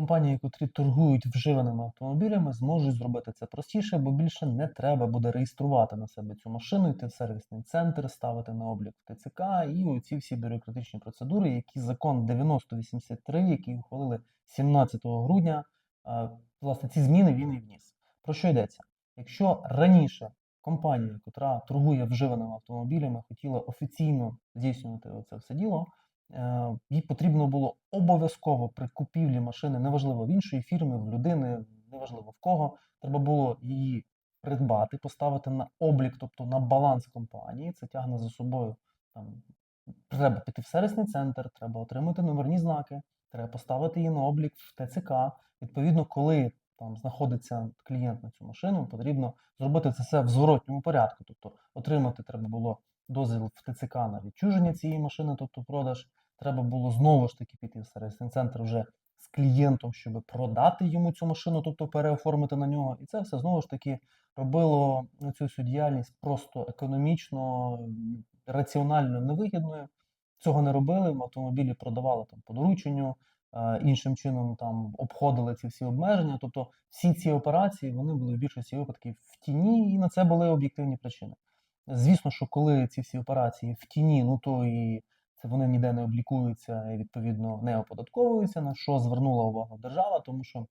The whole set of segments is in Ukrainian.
компанії, котрі торгують вживаними автомобілями, зможуть зробити це простіше, бо більше не треба буде реєструвати на себе цю машину, йти в сервісний центр, ставити на облік в ТЦК і оці всі бюрократичні процедури, які закон 9083, який ухвалили 17 грудня, е, власне, ці зміни він і вніс. Про що йдеться? Якщо раніше компанія, котра торгує вживаними автомобілями, хотіла офіційно здійснювати це все діло, їй потрібно було обов'язково при купівлі машини, неважливо в іншої фірми, в людини, неважливо в кого, треба було її придбати, поставити на облік, тобто на баланс компанії. Це тягне за собою там. Треба піти в сервісний центр, треба отримати номерні знаки, треба поставити її на облік в ТЦК. Відповідно, коли там знаходиться клієнт на цю машину, потрібно зробити це все в зворотньому порядку. Тобто отримати треба було дозвіл в ТЦК на відчуження цієї машини, тобто продаж. Треба було знову ж таки піти в сервісний центр вже з клієнтом, щоб продати йому цю машину, тобто переоформити на нього. І це все знову ж таки робило цю всю діяльність просто економічно, раціонально невигідною. Цього не робили, автомобілі продавали там по дорученню, е, іншим чином там обходили ці всі обмеження. Тобто всі ці операції вони були в більшості випадків в тіні, і на це були об'єктивні причини. Звісно, що коли ці всі операції в тіні, ну то і це вони ніде не облікуються і відповідно не оподатковуються, на що звернула увагу держава, тому що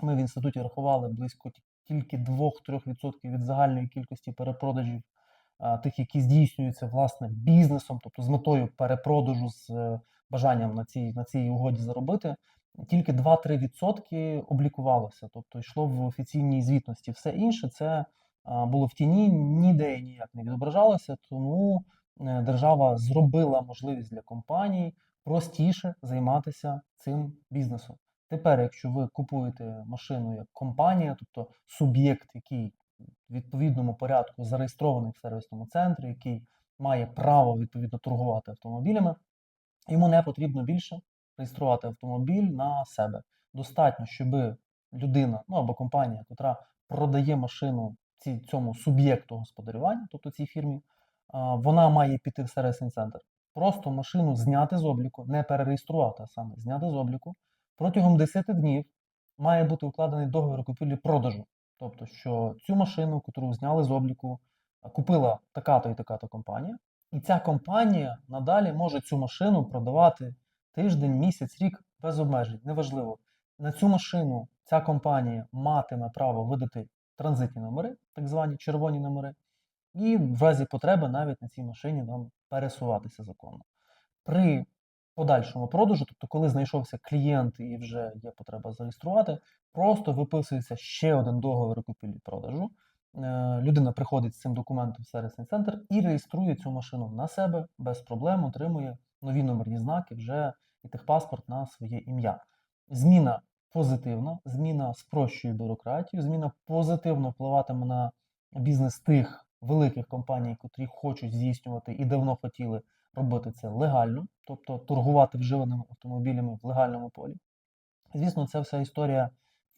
ми в інституті рахували близько тільки 2-3% від загальної кількості перепродажів, тих, які здійснюються власне бізнесом, тобто з метою перепродажу з е, бажанням на цій, на цій угоді заробити. Тільки 2-3% облікувалося, тобто йшло в офіційній звітності. Все інше це було в тіні, ніде ніяк не відображалося, тому держава зробила можливість для компаній простіше займатися цим бізнесом. Тепер, якщо ви купуєте машину як компанія, тобто суб'єкт, який в відповідному порядку зареєстрований в сервісному центрі, який має право відповідно торгувати автомобілями, йому не потрібно більше реєструвати автомобіль на себе. Достатньо, щоб людина, ну або компанія, яка продає машину цьому суб'єкту господарювання, тобто цій фірмі, вона має піти в сервісний центр. Просто машину зняти з обліку, не перереєструвати, а саме зняти з обліку. Протягом 10 днів має бути укладений договір купівлі-продажу. Тобто, що цю машину, яку зняли з обліку, купила така-то і така-то компанія, і ця компанія надалі може цю машину продавати тиждень, місяць, рік без обмежень. Неважливо. На цю машину ця компанія матиме право видати транзитні номери, так звані червоні номери, і в разі потреби навіть на цій машині нам пересуватися законно. При подальшому продажу, тобто коли знайшовся клієнт і вже є потреба зареєструвати, просто виписується ще один договір купівлі-продажу. Е, Людина приходить з цим документом в сервісний центр і реєструє цю машину на себе без проблем, отримує нові номерні знаки вже і техпаспорт на своє ім'я. Зміна позитивна, зміна спрощує бюрократію, зміна позитивно впливатиме на бізнес тих великих компаній, котрі хочуть здійснювати і давно хотіли робити це легально, тобто торгувати вживаними автомобілями в легальному полі. Звісно, ця вся історія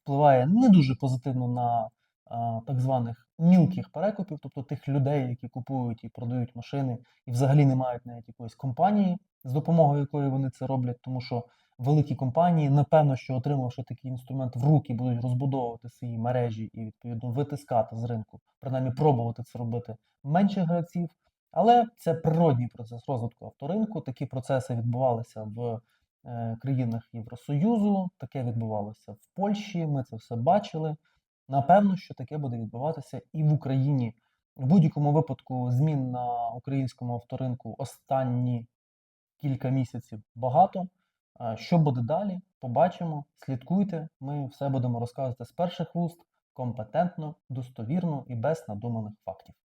впливає не дуже позитивно на а, так званих мілких перекупів, тобто тих людей, які купують і продають машини, і взагалі не мають навіть якоїсь компанії, з допомогою якої вони це роблять, тому що великі компанії, напевно, що отримавши такий інструмент в руки, будуть розбудовувати свої мережі і відповідно витискати з ринку, принаймні пробувати це робити менших гравців. Але це природній процес розвитку авторинку. Такі процеси відбувалися в е, країнах Євросоюзу, таке відбувалося в Польщі. Ми це все бачили. Напевно, що таке буде відбуватися і в Україні. В будь-якому випадку змін на українському авторинку останні кілька місяців багато. Що буде далі? Побачимо. Слідкуйте. Ми все будемо розказувати з перших вуст компетентно, достовірно і без надуманих фактів.